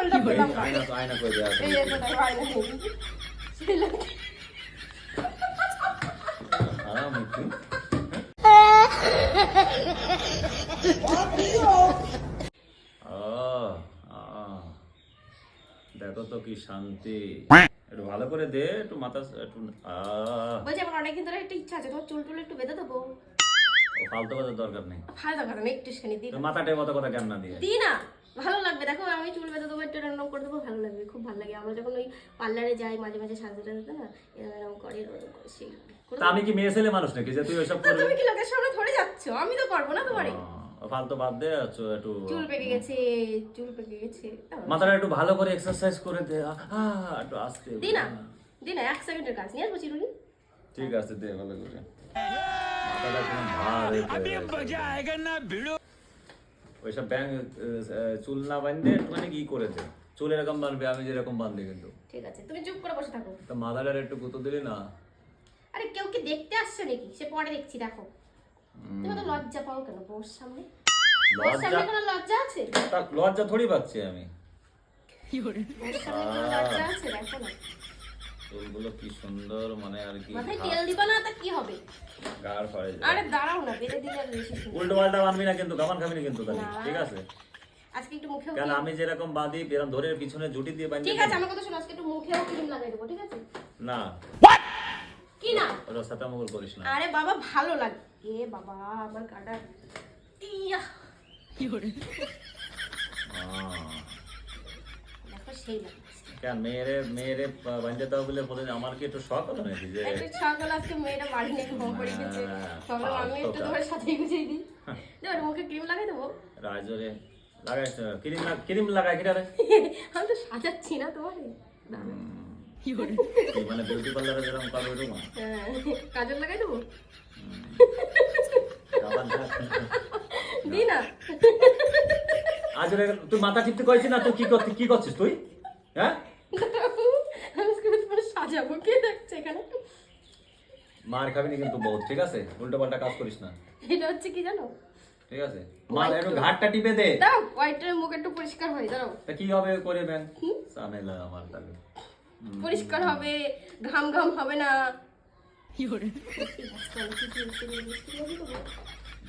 আয়না করে এই দেখো আয়না। আরাম একটু। দেখো তো কি শান্তি। একটু ভালো করে দে একটু মাথা একটু আহ, বলছি আমার অনেকদিন ধরে একটা ইচ্ছা আছে। তোমার চুল টুল একটু বেঁধে দেবো। ও ফালতু কথা দরকার নেই। ফায়দা কথা নেই একটু শানি দিই তো মাথাটাই মতো কথা কেন না দিয়ে? দিই না। ভালো লাগবে। দেখো আমি চুল বেঁধে দেবো একটু এরকম করে দেবো ভালো লাগবে খুব ভালো লাগে। আমরা যখন ওই পার্লারে যাই মাঝে মাঝে সাজতে টাজতে না এরকম এরকম করে এরকম করে সেই আমি কি মেয়ে ছেলে মানুষ নাকি যে তুই ওইসব করবি? তুমি কি লোকের সামনে ধরে যাচ্ছ? আমি তো পারব না তোমারে। ফালতু বাদ দে একটু চুল পেকে গেছে চুল পেকে গেছে। মাথাটা একটু ভালো করে এক্সারসাইজ করে দে একটু আস্তে দি না দি না এক সেকেন্ডের কাজ নিয়ে আসব চিরুনি? ঠিক আছে দে ভালো করে। মাথাটা ভার হয়ে। ওইসব ব্যাং চুল না বাঁধতে একটুখানি কি করে দে চুল এরকম বাঁধবে আমি যেরকম বাঁধি কিন্তু। ঠিক আছে তুমি চুপ করে বসে থাকো। তা মাথাটা একটু গুঁতো দিলি না? আরে কেউ কি দেখতে আসছে নাকি? সে পরে দেখছি দেখো। তুমি তো লজ্জা পাও কেন? বউর সামনে? বউর লজ্জা? সামনে কোনো লজ্জা আছে? লজ্জা থোড়ি পাচ্ছি আমি। বউর সামনে কোনো লজ্জা আছে? দেখো না। চুলগুলো কি সুন্দর মানে আর কি মাথায় তেল দিবা না তা কি হবে? গার যায়। আরে দাঁড়াও না বেঁধে দিলে বেশি সুন্দর। উল্টো পাল্টা বানবি না কিন্তু গামান খাবি না কিন্তু তাহলে ঠিক আছে? আজকে একটু মুখেও আমি যেরকম বাঁধি এরকম ধরে পিছনে জুটি দিয়ে বাঁধি ঠিক আছে আমার কথা শোনো আজকে একটু মুখেও ক্রিম লাগাই দেবো ঠিক আছে? না। কি না? মগল করিস না। আরে বাবা ভালো লাগে এ বাবা আমার কাটা ইয়া আহ, দেখো সেই লাগছে কেন? মেয়েরে মেয়েরে বাঁধতে দাও বলে বলে আমার কি একটু শখ হলো নাকি যে? একটু আজকে মেয়েটা বাড়ি ঘুম পড়ে গেছে। হ্যাঁ, সকাল আমি একটু তোমার সাথে গুছিয়ে দিই। দেবো মুখে ক্রিম লাগাই দেবো? রাজরে লাগাইছ ক্রিম ক্রিম লাগাই কিটা রে? আমি তো সাজাচ্ছি না তোমার কি মানে বিউটি পার্লারে যেরকম পারবে ওরকম হ্যাঁ, কাজল লাগাই দেবো? দেখ। দি না। আজ তুই মাথা টিপতে কইছিস না তুই কি করছিস কি করছিস তুই? হ্যাঁ? আজকে সাজাবো। কে দেখছে এখানে? মার খাবি না কিন্তু বহুত ঠিক আছে? উল্টো পাল্টা কাজ করিস না। এটা হচ্ছে কি জানো? ঠিক আছে? মার একটু ঘাটটা টিপে দে। দাও হোয়াইটের মুখ একটু পরিষ্কার হয় দাঁড়াও। তা কি হবে করে ব্যাং সামেলা আমার তাহলে পরিষ্কার হবে ঘাম ঘাম হবে না।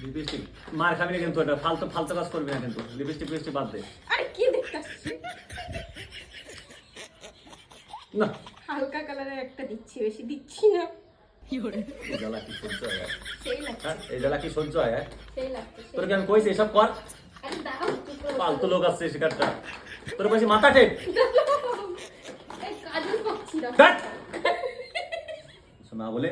লিপস্টিক মার খাবি না কিন্তু এটা ফালতু ফালতু কাজ করবি না কিন্তু। লিপস্টিক ফিপস্টিক বাদ দে। আরে কি দেখতে আসছে না। হালকা কালারের একটা দিচ্ছি বেশি দিচ্ছি না। এই জ্বালা কি সহ্য হয় হ্যাঁ? এই জ্বালা কি সহ্য হয় তোর কি আমি কইছি এসব কর। ফালতু লোক আসছে শিকারটা। তোর কইছি মাথা টেক বলে।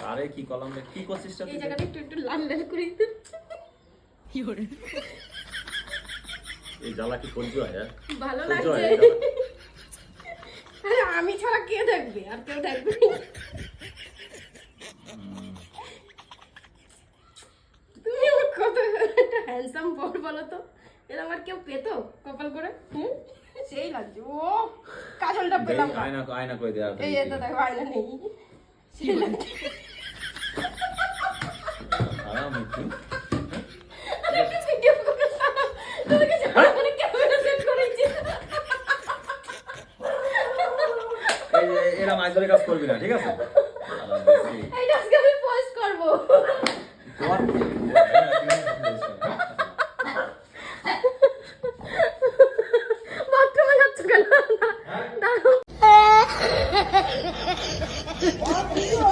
কারে কি কলম রে? কি করছিস এই জায়গাটা একটু একটু লাল লাল করে? দিতে এই জ্বালা কি সহ্য হয় ভালো লাগছে। আরে আমি ছাড়া কে দেখবে আর কেউ দেখবে তুমি আমার কত একটা হ্যান্ডসাম বল বলো তো? এর আমার কেউ পেতো কপাল করে? হুম? সেই লাগছে। ও কাজলটা পেলাম আয়না আয়না কই দে আর এই এটা দেখো আয়না নেই। সেই লাগছে আরাম একটু আরে একটা ভিডিও করে দাও। তোমাকে যখন ক্যামেরা সেট করেছি এই এই- ধরে কাজ করবি না ঠিক আছে। এইটা আজকে আমি পোস্ট করব কর। বাথরুমে যাচ্ছ কেন দাঁড়াও